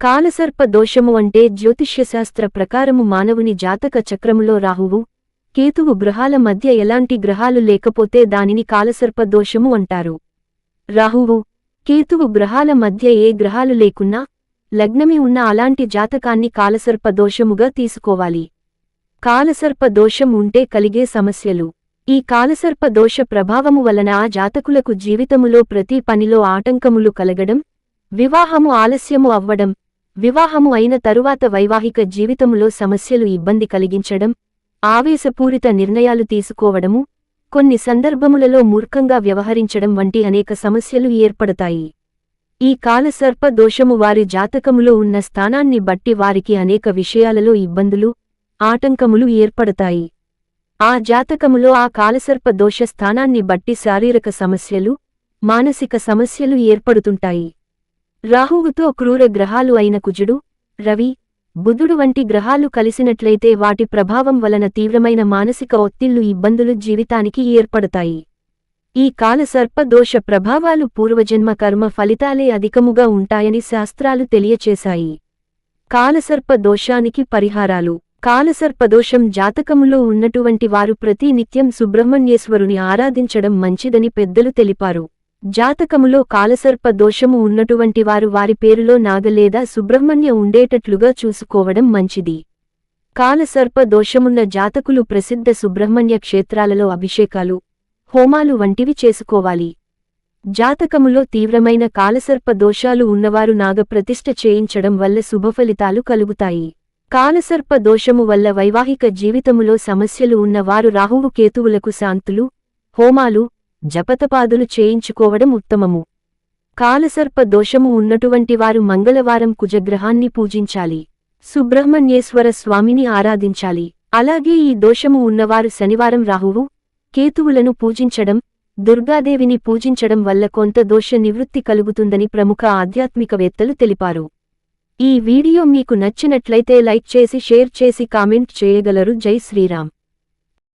కాలసర్ప దోషము అంటే జ్యోతిష్యశాస్త్ర ప్రకారము మానవుని జాతక చక్రములో రాహువు కేతువు గ్రహాల మధ్య ఎలాంటి గ్రహాలు లేకపోతే దానిని కాలసర్ప దోషము అంటారు. రాహువు కేతువు గ్రహాల మధ్య ఏ గ్రహాలు లేకున్నా లగ్నమి ఉన్న అలాంటి జాతకాన్ని కాలసర్ప దోషముగా తీసుకోవాలి. కాలసర్ప దోషం ఉంటే కలిగే సమస్యలు. ఈ కాలసర్ప దోష ప్రభావము వలన ఆ జాతకులకు జీవితములో ప్రతి పనిలో ఆటంకములు కలగడం వివాహము ఆలస్యము అవ్వడం వివాహము అయిన తరువాత వైవాహిక జీవితములో సమస్యలు ఇబ్బంది కలిగించడం ఆవేశపూరిత నిర్ణయాలు తీసుకోవడము కొన్ని సందర్భములలో మూర్ఖంగా వ్యవహరించడం వంటి అనేక సమస్యలు ఏర్పడతాయి. ఈ కాలసర్ప దోషము వారి జాతకములో ఉన్న స్థానాన్ని బట్టి వారికి అనేక విషయాలలో ఇబ్బందులు ఆటంకములు ఏర్పడతాయి. ఆ జాతకములో ఆ కాలసర్ప దోష స్థానాన్ని బట్టి శారీరక సమస్యలు మానసిక సమస్యలు ఏర్పడుతుంటాయి. రాహువుతో క్రూర గ్రహాలు అయిన కుజుడు రవి బుధుడు వంటి గ్రహాలు కలిసినట్లయితే వాటి ప్రభావం వలన తీవ్రమైన మానసిక ఒత్తిళ్ళు ఇబ్బందులు జీవితానికి ఏర్పడతాయి. ఈ కాలసర్ప దోష ప్రభావాలు పూర్వజన్మ కర్మ ఫలితాలే అధికముగా ఉంటాయని శాస్త్రాలు తెలియచేశాయి. కాలసర్ప దోషానికి పరిహారాలు. కాలసర్పదోషం జాతకములో ఉన్నటువంటి వారు ప్రతి నిత్యం సుబ్రహ్మణ్యేశ్వరుని ఆరాధించడం మంచిదని పెద్దలు తెలిపారు. జాతకములో కాలసర్ప దోషము ఉన్నటువంటి వారు వారి పేరులో నాగలేదా సుబ్రహ్మణ్య ఉండేటట్లుగా చూసుకోవడం మంచిది. కాలసర్ప దోషమున్న జాతకులు ప్రసిద్ధ సుబ్రహ్మణ్య క్షేత్రాలలో అభిషేకాలు హోమాలు వంటివి చేసుకోవాలి. జాతకములో తీవ్రమైన కాలసర్ప దోషాలు ఉన్నవారు నాగప్రతిష్ఠ చేయించడం వల్ల శుభఫలితాలు కలుగుతాయి. కాలసర్ప దోషము వల్ల వైవాహిక జీవితములో సమస్యలు ఉన్నవారు రాహువు కేతువులకు శాంతులు హోమాలు జపతపాదులు చేయించుకోవడం ఉత్తమము. కాలసర్ప దోషము ఉన్నటువంటి వారు మంగళవారం కుజగ్రహాన్ని పూజించాలి. సుబ్రహ్మణ్యేశ్వర స్వామిని ఆరాధించాలి. అలాగే ఈ దోషము ఉన్నవారు శనివారం రాహువు కేతువులను పూజించడం దుర్గాదేవిని పూజించడం వల్ల కొంత దోష నివృత్తి కలుగుతుందని ప్రముఖ ఆధ్యాత్మికవేత్తలు తెలిపారు. ఈ వీడియో మీకు నచ్చినట్లయితే లైక్ చేసి షేర్ చేసి కామెంట్ చేయగలరు. జై శ్రీరామ్.